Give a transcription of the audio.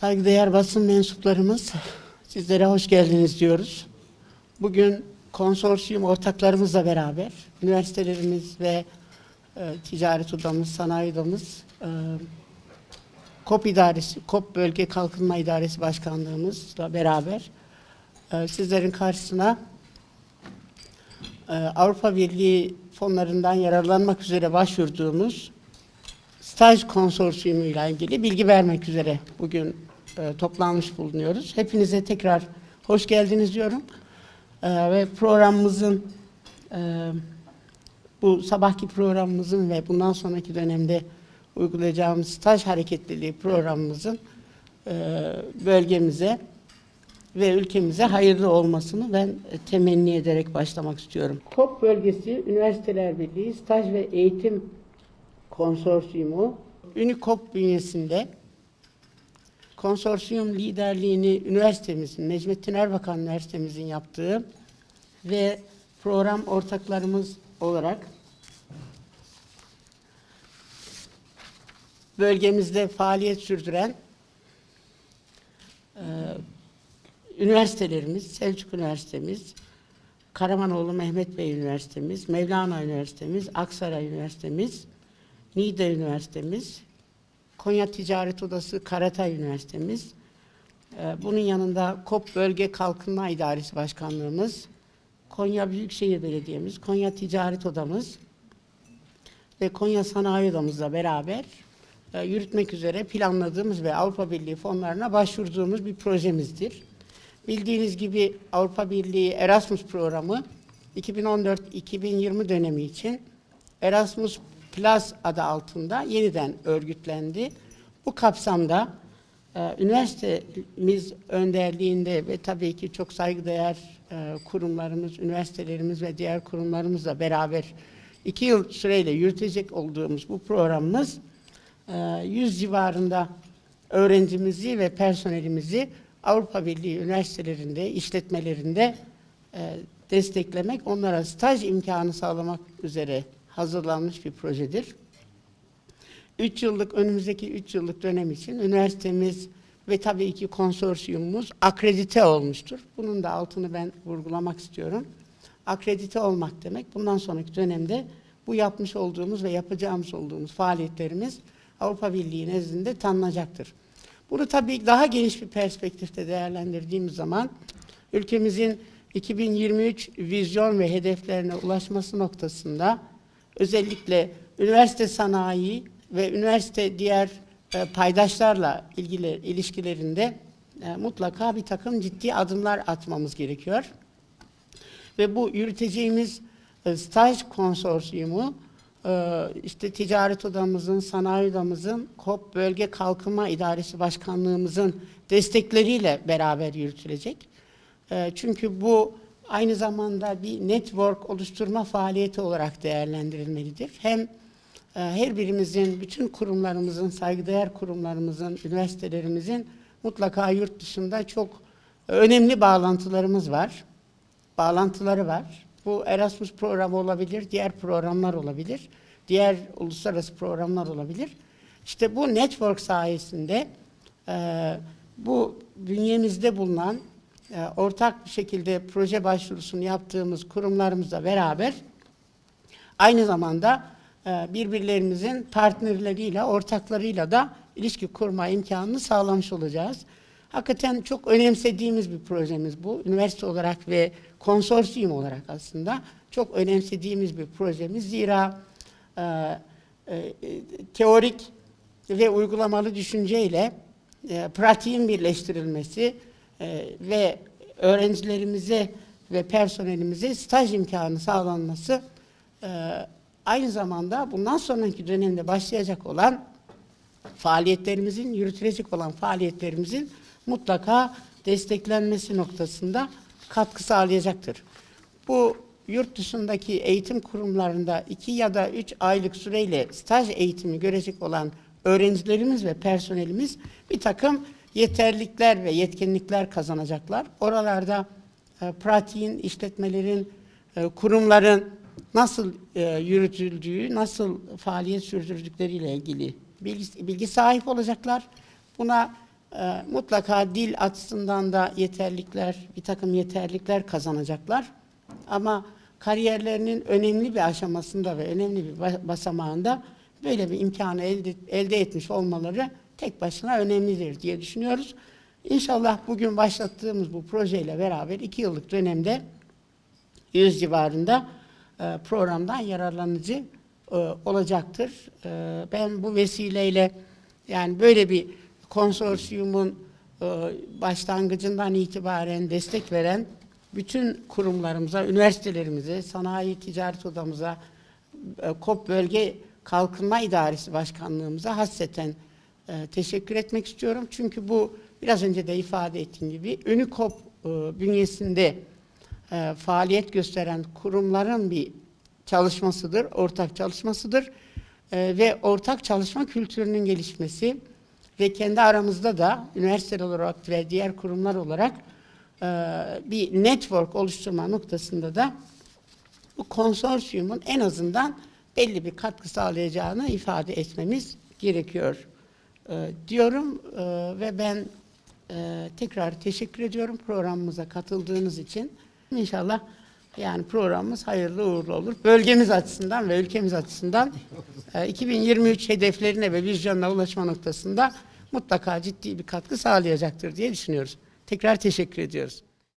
Saygıdeğer basın mensuplarımız, sizlere hoş geldiniz diyoruz. Bugün konsorsiyum ortaklarımızla beraber üniversitelerimiz ve e, ticaret odamız, sanayi odamız, e, KOP İdaresi, KOP Bölge Kalkınma İdaresi Başkanlığımızla beraber e, sizlerin karşısına e, Avrupa Birliği fonlarından yararlanmak üzere başvurduğumuz staj konsorsiyumuyla ilgili bilgi vermek üzere bugün e, toplanmış bulunuyoruz. Hepinize tekrar hoş geldiniz diyorum. E, ve programımızın e, bu sabahki programımızın ve bundan sonraki dönemde uygulayacağımız staj hareketliliği programımızın e, bölgemize ve ülkemize hayırlı olmasını ben temenni ederek başlamak istiyorum. KOP bölgesi Üniversiteler Birliği Staj ve Eğitim Konsorsiyumu Ünikop bünyesinde konsorsiyum liderliğini üniversitemizin, Necmettin Erbakan Üniversitemizin yaptığı ve program ortaklarımız olarak bölgemizde faaliyet sürdüren e, üniversitelerimiz, Selçuk Üniversitemiz, Karamanoğlu Mehmet Bey Üniversitemiz, Mevlana Üniversitemiz, Aksaray Üniversitemiz, Niğde Üniversitemiz, Konya Ticaret Odası Karatay Üniversitemiz, e, bunun yanında KOP Bölge Kalkınma İdaresi Başkanlığımız, Konya Büyükşehir Belediye'miz, Konya Ticaret Odamız ve Konya Sanayi Odamızla beraber e, yürütmek üzere planladığımız ve Avrupa Birliği fonlarına başvurduğumuz bir projemizdir. Bildiğiniz gibi Avrupa Birliği Erasmus programı 2014-2020 dönemi için Erasmus Plus adı altında yeniden örgütlendi. Bu kapsamda e, üniversitemiz önderliğinde ve tabii ki çok saygıdeğer e, kurumlarımız, üniversitelerimiz ve diğer kurumlarımızla beraber iki yıl süreyle yürütecek olduğumuz bu programımız e, 100 civarında öğrencimizi ve personelimizi Avrupa Birliği üniversitelerinde, işletmelerinde e, desteklemek, onlara staj imkanı sağlamak üzere hazırlanmış bir projedir. 3 yıllık, önümüzdeki 3 yıllık dönem için üniversitemiz ve tabii ki konsorsiyumumuz akredite olmuştur. Bunun da altını ben vurgulamak istiyorum. Akredite olmak demek, bundan sonraki dönemde bu yapmış olduğumuz ve yapacağımız olduğumuz faaliyetlerimiz Avrupa Birliği nezdinde tanınacaktır. Bunu tabii daha geniş bir perspektifte değerlendirdiğimiz zaman ülkemizin 2023 vizyon ve hedeflerine ulaşması noktasında özellikle üniversite sanayi ve üniversite diğer e, paydaşlarla ilgili ilişkilerinde e, mutlaka bir takım ciddi adımlar atmamız gerekiyor. Ve bu yürüteceğimiz e, staj konsorsiyumu e, işte ticaret odamızın, sanayi odamızın, KOP Bölge Kalkınma İdaresi Başkanlığımızın destekleriyle beraber yürütülecek. E, çünkü bu aynı zamanda bir network oluşturma faaliyeti olarak değerlendirilmelidir. Hem e, her birimizin, bütün kurumlarımızın, saygıdeğer kurumlarımızın, üniversitelerimizin mutlaka yurt dışında çok önemli bağlantılarımız var. Bağlantıları var. Bu Erasmus programı olabilir, diğer programlar olabilir, diğer uluslararası programlar olabilir. İşte bu network sayesinde e, bu bünyemizde bulunan ortak bir şekilde proje başvurusunu yaptığımız kurumlarımızla beraber aynı zamanda e, birbirlerimizin partnerleriyle, ortaklarıyla da ilişki kurma imkanını sağlamış olacağız. Hakikaten çok önemsediğimiz bir projemiz bu. Üniversite olarak ve konsorsiyum olarak aslında çok önemsediğimiz bir projemiz. Zira e, e, teorik ve uygulamalı düşünceyle e, pratiğin birleştirilmesi e, ve öğrencilerimize ve personelimize staj imkanı sağlanması e, aynı zamanda bundan sonraki dönemde başlayacak olan faaliyetlerimizin, yürütülecek olan faaliyetlerimizin mutlaka desteklenmesi noktasında katkı sağlayacaktır. Bu yurt dışındaki eğitim kurumlarında iki ya da üç aylık süreyle staj eğitimi görecek olan öğrencilerimiz ve personelimiz bir takım yeterlikler ve yetkinlikler kazanacaklar. Oralarda e, pratiğin, işletmelerin, e, kurumların nasıl e, yürütüldüğü, nasıl faaliyet sürdürdükleriyle ilgili bilgi, bilgi sahip olacaklar. Buna e, mutlaka dil açısından da yeterlikler, bir takım yeterlikler kazanacaklar. Ama kariyerlerinin önemli bir aşamasında ve önemli bir ba- basamağında böyle bir imkanı elde, elde etmiş olmaları tek başına önemlidir diye düşünüyoruz. İnşallah bugün başlattığımız bu projeyle beraber iki yıllık dönemde 100 civarında e, programdan yararlanıcı e, olacaktır. E, ben bu vesileyle yani böyle bir konsorsiyumun e, başlangıcından itibaren destek veren bütün kurumlarımıza, üniversitelerimize, sanayi ticaret odamıza, e, KOP Bölge Kalkınma İdaresi Başkanlığımıza hasreten e, teşekkür etmek istiyorum. Çünkü bu biraz önce de ifade ettiğim gibi Ünükop e, bünyesinde e, faaliyet gösteren kurumların bir çalışmasıdır, ortak çalışmasıdır E, ve ortak çalışma kültürünün gelişmesi ve kendi aramızda da üniversiteler olarak ve diğer kurumlar olarak e, bir network oluşturma noktasında da bu konsorsiyumun en azından belli bir katkı sağlayacağını ifade etmemiz gerekiyor e, diyorum E, ve ben e, tekrar teşekkür ediyorum programımıza katıldığınız için. İnşallah yani programımız hayırlı uğurlu olur. Bölgemiz açısından ve ülkemiz açısından e, 2023 hedeflerine ve vizyonuna ulaşma noktasında mutlaka ciddi bir katkı sağlayacaktır diye düşünüyoruz. Tekrar teşekkür ediyoruz.